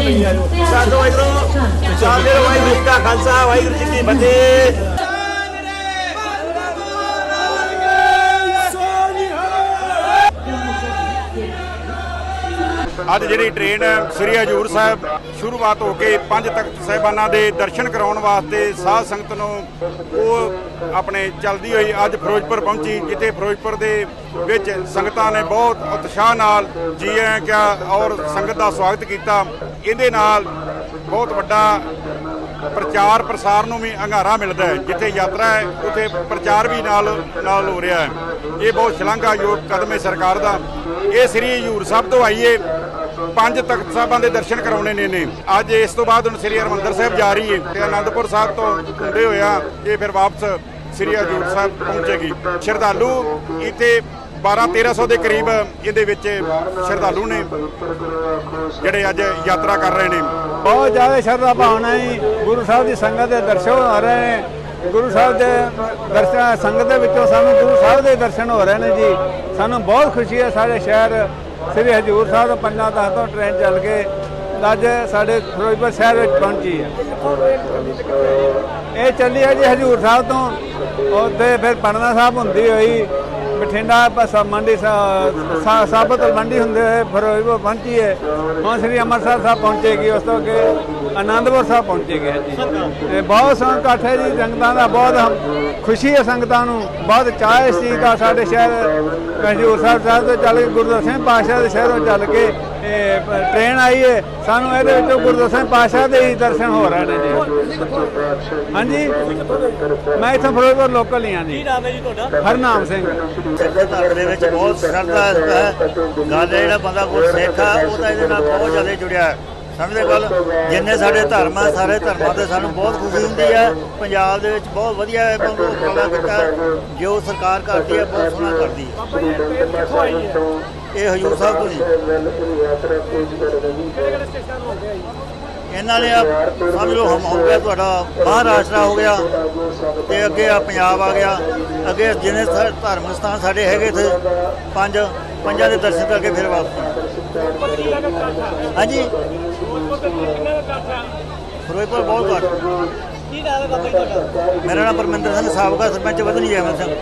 ਨਹੀਂ ਵਾਹਿਗੁਰੂ ਸਾਡੇ ਖਾਲਸਾ ਵਾਹਿਗੁਰੂ ਜੀ ਕੀ ਫਤਿਹ। ਅੱਜ ਜਿਹੜੀ ਟ੍ਰੇਨ ਸ੍ਰੀ ਹਜੂਰ ਸਾਹਿਬ, ਸ਼ੁਰੂਆਤ ਹੋ ਕੇ ਪੰਜ ਤਖਤ ਸਾਹਿਬਾਨਾਂ ਦੇ ਦਰਸ਼ਨ ਕਰਾਉਣ ਵਾਸਤੇ ਸਾਧ ਸੰਗਤ ਨੂੰ ਉਹ ਆਪਣੇ ਚੱਲਦੀ ਹੋਈ ਅੱਜ ਫਿਰੋਜ਼ਪੁਰ ਪਹੁੰਚੀ, ਜਿੱਥੇ ਫਿਰੋਜ਼ਪੁਰ ਦੇ ਵਿੱਚ ਸੰਗਤਾਂ ਨੇ ਬਹੁਤ ਉਤਸ਼ਾਹ ਨਾਲ ਜੀ ਆਇਆਂ ਕਿਹਾ ਔਰ ਸੰਗਤ ਦਾ ਸਵਾਗਤ ਕੀਤਾ। ਇਹਦੇ ਨਾਲ ਬਹੁਤ ਵੱਡਾ ਪ੍ਰਚਾਰ ਪ੍ਰਸਾਰ ਨੂੰ ਵੀ ਹੰਗਾਰਾ ਮਿਲਦਾ ਹੈ, ਜਿੱਥੇ ਯਾਤਰਾ ਹੈ, ਉੱਥੇ ਪ੍ਰਚਾਰ ਵੀ ਨਾਲ ਨਾਲ ਹੋ ਰਿਹਾ ਹੈ। ਇਹ ਬਹੁਤ ਸ਼ਲਾਘਾਯੋਗ ਕਦਮ ਹੈ ਸਰਕਾਰ ਦਾ। ਇਹ ਸ੍ਰੀ ਹਜੂਰ ਸਾਹਿਬ ਤੋਂ ਆਈਏ। ਪੰਜ ਤਖਤ ਸਾਹਿਬਾਂ ਦੇ ਦਰਸ਼ਨ ਕਰਾਉਣੇ ਨੇ ਨੇ। ਅੱਜ ਇਸ ਤੋਂ ਬਾਅਦ ਹੁਣ ਸ੍ਰੀ ਹਰਮੰਦਰ ਸਾਹਿਬ ਜਾ ਰਹੀ ਹੈ ਤੇ ਆਨੰਦਪੁਰ ਸਾਹਿਬ ਤੋਂ ਹੁੰਦੇ ਹੋਇਆ ਇਹ ਫਿਰ ਵਾਪਸ ਸ੍ਰੀ ਹਜੂਰ ਸਾਹਿਬ ਪਹੁੰਚੇਗੀ। ਸ਼ਰਧਾਲੂ ਇੱਥੇ 12 1300 ਦੇ ਕਰੀਬ ਇਹਦੇ ਵਿੱਚ ਸ਼ਰਧਾਲੂ ਨੇ, ਜਿਹੜੇ ਅੱਜ ਯਾਤਰਾ ਕਰ ਰਹੇ ਨੇ। ਬਹੁਤ ਜ਼ਿਆਦਾ ਸ਼ਰਧਾ ਭਾਵਨਾ ਹੈ ਗੁਰੂ ਸਾਹਿਬ ਦੀ ਸੰਗਤ ਦੇ ਦਰਸ਼ਨ ਹੋ ਰਹੇ ਨੇ। ਗੁਰੂ ਸਾਹਿਬ ਦੇ ਦਰਸ਼ਨ ਸੰਗਤ ਦੇ ਵਿੱਚੋਂ ਸਾਨੂੰ ਗੁਰੂ ਸਾਹਿਬ ਦੇ ਦਰਸ਼ਨ ਹੋ ਰਹੇ ਨੇ ਜੀ। ਸਾਨੂੰ ਬਹੁਤ ਖੁਸ਼ੀ ਹੈ, ਸਾਡੇ ਸ਼ਹਿਰ ਸ੍ਰੀ ਹਜੂਰ ਸਾਹਿਬ ਤੋਂ ਪੰਜਾਂ ਤੱਕ ਤੋਂ ਟ੍ਰੇਨ ਚੱਲ ਕੇ। ਅੱਜ ਸਾਡੇ ਫਿਰੋਜ਼ਪੁਰ ਸ਼ਹਿਰ ਵਿੱਚ ਪਹੁੰਚੀ ਹੈ ਇਹ ਚੱਲੀ ਹੈ ਜੀ ਹਜੂਰ ਸਾਹਿਬ ਤੋਂ। ਉੱਥੇ ਫਿਰ ਪਟਨਾ ਸਾਹਿਬ ਹੁੰਦੀ ਹੋਈ। ਬਠਿੰਡਾ, ਬਸ ਮੰਡੀ ਸਾਬਤ ਮੰਡੀ ਹੁੰਦੇ ਹੋਏ ਫਿਰੋਜ਼ਪੁਰ ਪਹੁੰਚੀ ਹੈ। ਹੁਣ ਸ੍ਰੀ ਅੰਮ੍ਰਿਤਸਰ ਸਾਹਿਬ ਪਹੁੰਚੇਗੀ ਉਸ ਤੋਂ ਅੱਗੇ ਆਨੰਦਪੁਰ ਸਾਹਿਬ ਪਹੁੰਚੇਗੀ ਹੈ ਜੀ ਤੇ ਬਹੁਤ ਸੰਗਤ ਇਕੱਠ ਹੈ ਜੀ, ਸੰਗਤਾਂ ਦਾ ਬਹੁਤ ਖੁਸ਼ੀ ਹੈ ਸੰਗਤਾਂ ਨੂੰ, ਬਹੁਤ ਚਾਹ ਇਸ ਚੀਜ਼ ਦਾ ਸਾਡੇ ਸ਼ਹਿਰ ਹਜੂਰ ਸਾਹਿਬ ਸਾਹਿਬ ਤੋਂ ਚੱਲ ਕੇ, ਗੁਰਦੁਆਰਾ ਸਿੰਘ ਪਾਤਸ਼ਾਹ ਦੇ ਸ਼ਹਿਰੋਂ ਚੱਲ ਕੇ ਟ੍ਰੇਨ ਆਈ ਹੈ ਸਾਨੂੰ ਇਹਦੇ ਵਿੱਚੋਂ ਗੁਰਦੁਆਰਾ ਸਿੰਘ ਪਾਤਸ਼ਾਹ ਦੇ ਹੀ ਦਰਸ਼ਨ ਹੋ ਰਹੇ ਨੇ ਜੀ। ਹਾਂਜੀ। ਮੈਂ ਇੱਥੋਂ ਫਿਰੋਜ਼ਪੁਰ ਲੋਕਲ ਹੀ ਹਾਂ ਜੀ। ਨਾਮ ਹੈ ਜੀ ਤੁਹਾਡਾ? ਹਰਨਾਮ ਸਿੰਘ। ਦੇ ਵਿੱਚ ਬਹੁਤ ਸ਼ਰਧਾ ਹੈ ਗੱਲ ਹੈ ਜਿਹੜਾ ਬੰਦਾ ਕੋਈ ਸਿੱਖ ਆ ਉਹ ਤਾਂ ਇਹਦੇ ਨਾਲ ਬਹੁਤ ਜ਼ਿਆਦਾ ਜੁੜਿਆ ਹੈ। ਸਮਝਦੇ ਗੱਲ? ਜਿੰਨੇ ਸਾਡੇ ਧਰਮ ਆ ਸਾਰੇ ਧਰਮਾਂ ਤੇ ਸਾਨੂੰ ਬਹੁਤ ਖੁਸ਼ੀ ਹੁੰਦੀ ਹੈ। ਪੰਜਾਬ ਦੇ ਵਿੱਚ ਬਹੁਤ ਵਧੀਆ ਹੈ ਬੰਦੋ ਕਲਾ ਕੀਤਾ ਜੋ ਸਰਕਾਰ ਕਰਦੀ ਹੈ ਬਹੁਤ ਸੋਹਣਾ ਕਰਦੀ ਹੈ। ਇਹ ਹਜੂਰ ਸਾਹਿਬ ਤੋਂ ਜੀ। ਇਹਨਾਂ ਨੇ ਆ ਸਮਝ ਲਓ ਹਮ ਹੋ ਗਿਆ ਤੁਹਾਡਾ ਮਹਾਰਾਸ਼ਟਰ ਹੋ ਗਿਆ ਤੇ ਅੱਗੇ ਆ ਪੰਜਾਬ ਆ ਗਿਆ। ਅੱਗੇ ਸਾ- ਧਾਰਮਿਕ ਸਥਾਨ ਸਾਡੇ ਹੈਗੇ ਇੱਥੇ ਪੰਜ ਪੰਜਾਂ ਦੇ ਦਰਸ਼ਨ ਕਰਕੇ ਫਿਰ ਵਾਪਸ ਹਾਂਜੀ? ਫਿਰੋਜ਼ਪੁਰ ਬਹੁਤ ਘੱਟ। ਕੀ ਨਾਮ ਹੈ ਬਾਬਾ ਜੀ ਤੁਹਾਡਾ? ਮੇਰਾ ਨਾਮ ਪਰਮਿੰਦਰ ਸਿੰਘ ਸਾਬਕਾ ਸਰਪੰਚ ਵਧਨੀ ਜੈਮਲ ਸਿੰਘ।